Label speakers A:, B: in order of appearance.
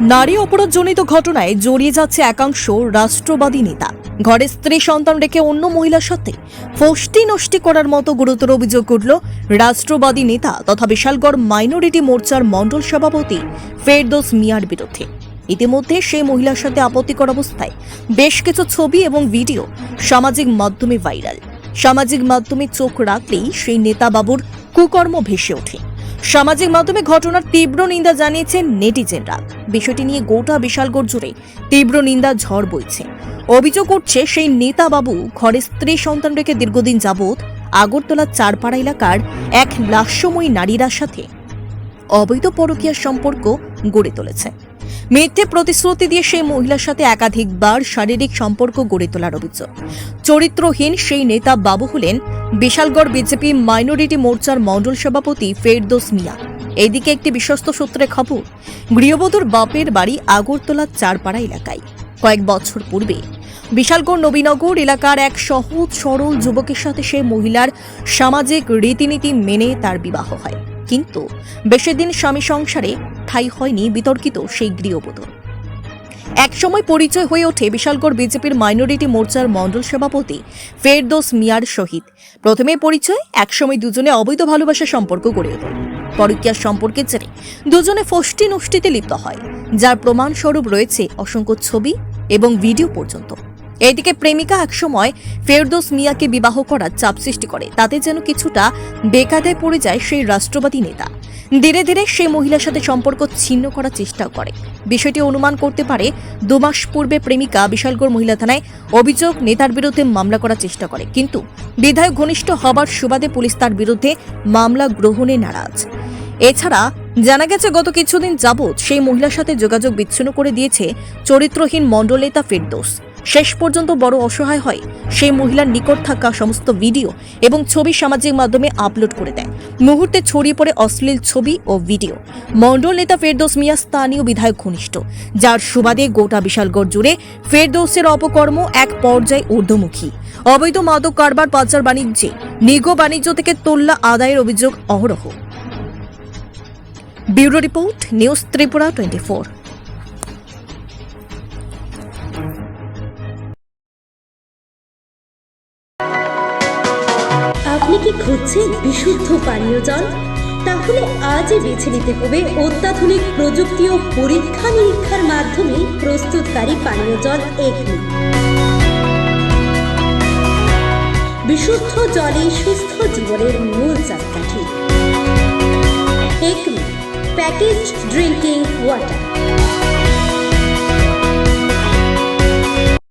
A: নারী অপরাধজনিত ঘটনায় জড়িয়ে যাচ্ছে একাংশ রাষ্ট্রবাদী নেতা। ঘরে স্ত্রী সন্তান রেখে অন্য মহিলার সাথে ফষ্টি নষ্টি করার মতো গুরুতর অভিযোগ উঠল রাষ্ট্রবাদী নেতা তথা বিশালগড় মাইনরিটি মোর্চার মণ্ডল সভাপতি ফেরদোস মিয়ার বিরুদ্ধে। ইতিমধ্যে সেই মহিলার সাথে আপত্তিকর অবস্থায় বেশ কিছু ছবি এবং ভিডিও সামাজিক মাধ্যমে ভাইরাল। সামাজিক মাধ্যমে চোখ রাখলেই সেই নেতা বাবুর কুকর্ম ভেসে ওঠে। সামাজিক মাধ্যমে ঘটনার তীব্র নিন্দা জানিয়েছেন নেটিজেনরা। বিষয়টি নিয়ে গোটা বিশালগড় জুড়ে তীব্র নিন্দা ঝড় বইছে। অভিযোগ উঠছে সেই নেতা বাবু ঘরে স্ত্রী সন্তান রেখে দীর্ঘদিন যাবৎ আগরতলা চারপাড়া এলাকার এক লাস্যময়ী নারীরার সাথে অবৈধ পরকীয়ার সম্পর্ক গড়ে তুলেছে। মিথ্যে প্রতিশ্রুতি দিয়ে সেই মহিলার সাথে একাধিকবার শারীরিক সম্পর্ক গড়ে তোলার অভিযোগ। চরিত্রহীন সেই নেতা বাবু হলেন বিশালগড় বিজেপি মাইনরিটি মোর্চার মণ্ডল সভাপতি ফেরদোস মিয়া। এদিকে একটি বিশ্বস্ত সূত্রে খবর, গৃহবধূর বাপের বাড়ি আগরতলার চারপাড়া এলাকায়। কয়েক বছর পূর্বে বিশালগড় নবীনগর এলাকার এক সহজ সরল যুবকের সাথে সে মহিলার সামাজিক রীতিনীতি মেনে তার বিবাহ হয়। কিন্তু বেশি দিন স্বামী সংসারে ঠাই হয়নি বিতর্কিত সেই গৃহবধূ। একসময় পরিচয় হয়ে ওঠে বিশালগড় বিজেপির মাইনরিটি মোর্চার মণ্ডল সভাপতি ফেরদোস মিয়ার সহিত। প্রথমে পরিচয়, একসময় দুজনে অবৈধ ভালোবাসা সম্পর্ক গড়ে ওঠে। পরকীয়ার সম্পর্কের জেরে দুজনে ফষ্টি নষ্টিতে লিপ্ত হয়, যার প্রমাণস্বরূপ রয়েছে অসংখ্য ছবি এবং ভিডিও পর্যন্ত। এদিকে প্রেমিকা একসময় ফেরদোস মিয়াকে বিবাহ করার চাপ সৃষ্টি করে। তাতে যেন কিছুটা বেকায়দায় পড়ে যায় সেই রাষ্ট্রবাদী নেতা। ধীরে ধীরে সেই মহিলার সাথে সম্পর্ক ছিন্ন করার চেষ্টাও করে। বিষয়টি অনুমান করতে পারে দু মাস পূর্বে প্রেমিকা বিশালগড় মহিলা থানায় অভিযোগ নেতার বিরুদ্ধে মামলা করার চেষ্টা করে। কিন্তু বিধায়ক ঘনিষ্ঠ হবার সুবাদে পুলিশ তার বিরুদ্ধে মামলা গ্রহণে নারাজ। এছাড়া জানা গেছে, গত কিছুদিন যাবৎ সেই মহিলার সাথে যোগাযোগ বিচ্ছিন্ন করে দিয়েছে চরিত্রহীন মণ্ডল নেতা ফেরদোস। শেষ পর্যন্ত বড় অসহায় হয়। সেই মহিলার নিকট থাকা সমস্ত ভিডিও এবং ছবি সামাজিক মাধ্যমে আপলোড করে দেয়। মুহূর্তে ছড়িয়ে পড়ে অশ্লীল ছবি ও ভিডিও। মণ্ডল নেতা ফেরদোস মিয়া স্থানীয় বিধায়ক ঘনিষ্ঠ, যার সুবাদে গোটা বিশালগড় জুড়ে ফেরদৌসের অপকর্ম এক পর্যায়ে ঊর্ধ্বমুখী। অবৈধ মাদক কারবার, পাচার বাণিজ্যে নিগ বাণিজ্য থেকে তোল্লা আদায়ের অভিযোগ অহরহ। Bureau report, news Tripura twenty
B: আপনি কি খুঁজছেন বিশুদ্ধ পানীয় জল? তাহলে আজই বেছে নিতে হবে অত্যাধুনিক প্রযুক্তি ও পরীক্ষা নিরীক্ষার মাধ্যমে প্রস্তুতকারী পানীয় জল এগনি বিশুদ্ধ জলে সুস্থ জীবনের মূল চাকাঠি। Acme package drinking water